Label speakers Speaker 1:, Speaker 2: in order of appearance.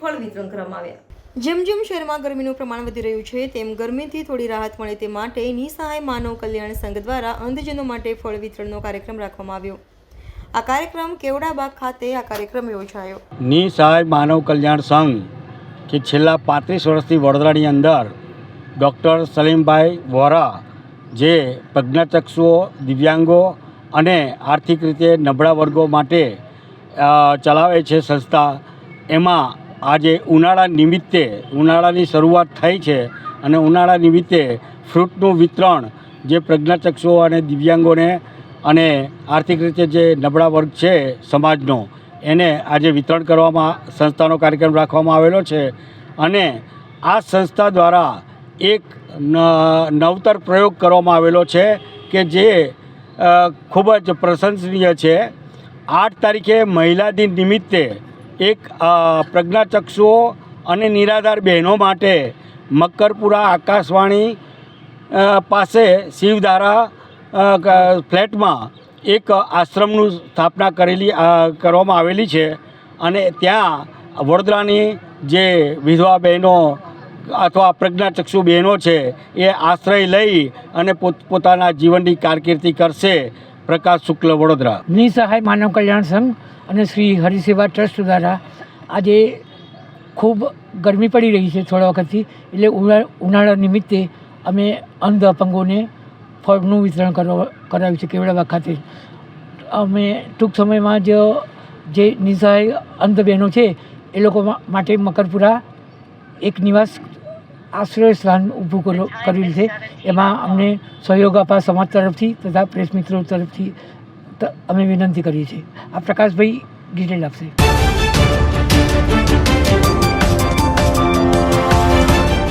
Speaker 1: ફળ વિતરણ કરવામાં આવ્યા. જેમ જેમ શહેરમાં ગરમીનું પ્રમાણ વધી રહ્યું છે તેમ ગરમીથી થોડી રાહત મળે તે માટે નિસહાય માનવ કલ્યાણ સંઘ દ્વારા અંધજનો માટે ફળ વિતરણનો કાર્યક્રમ રાખવામાં આવ્યો. આ કાર્યક્રમ કેવડાબાગ ખાતે આ કાર્યક્રમ યોજાયો.
Speaker 2: નિસહાય માનવ કલ્યાણ સંઘ કે છેલ્લા પાંત્રીસ વર્ષથી વડોદરાની અંદર ડૉક્ટર સલીમભાઈ વોરા જે પ્રજ્ઞાચક્ષુઓ દિવ્યાંગો અને આર્થિક રીતે નબળા વર્ગો માટે ચલાવે છે સંસ્થા એમાં આજે ઉનાળા નિમિત્તે, ઉનાળાની શરૂઆત થઈ છે અને ઉનાળા નિમિત્તે ફ્રૂટનું વિતરણ જે પ્રજ્ઞાચક્ષુઓ અને દિવ્યાંગોને અને આર્થિક રીતે જે નબળા વર્ગ છે સમાજનો, એને આજે વિતરણ કરવામાં, સંસ્થાનો કાર્યક્રમ રાખવામાં આવેલો છે. અને આ સંસ્થા દ્વારા એક નવતર પ્રયોગ કરવામાં આવેલો છે કે જે ખૂબ જ પ્રશંસનીય છે. આઠ તારીખે મહિલા દિન નિમિત્તે એક પ્રજ્ઞાચક્ષુઓ અને નિરાધાર બહેનો માટે મક્કરપુરા આકાશવાણી પાસે શિવધારા ફ્લેટમાં એક આશ્રમનું સ્થાપના કરેલી કરવામાં આવેલી છે. અને ત્યાં વડોદરાની જે વિધવા બહેનો અથવા પ્રજ્ઞાચક્ષુ બહેનો છે એ આશ્રય લઈ અને પોત, પોતાના જીવનની કારકિર્દી કરશે. પ્રકાશ શુક્લ વડોદરા.
Speaker 3: નિસહાય માનવ કલ્યાણ સંઘ અને શ્રી હરિસેવા ટ્રસ્ટ દ્વારા આજે ખૂબ ગરમી પડી રહી છે થોડા વખતથી, એટલે ઉનાળા નિમિત્તે અમે અંધ અપંગોને ફળનું વિતરણ કરવા કરાવ્યું છે કેવડાવા ખાતે. અમે ટૂંક સમયમાં જ જે નિસહાય અંધ બહેનો છે, એ લોકો માટે મકરપુરા એક નિવાસ આશ્રય સ્થાન ઊભું કરો- કરેલ છે. એમાં અમને સહયોગ આપવા સમાજ તરફથી તથા પ્રેસ મિત્રો તરફથી અમે વિનંતી કરીએ છીએ. આ પ્રકાશભાઈ ડિટેલ આપશે.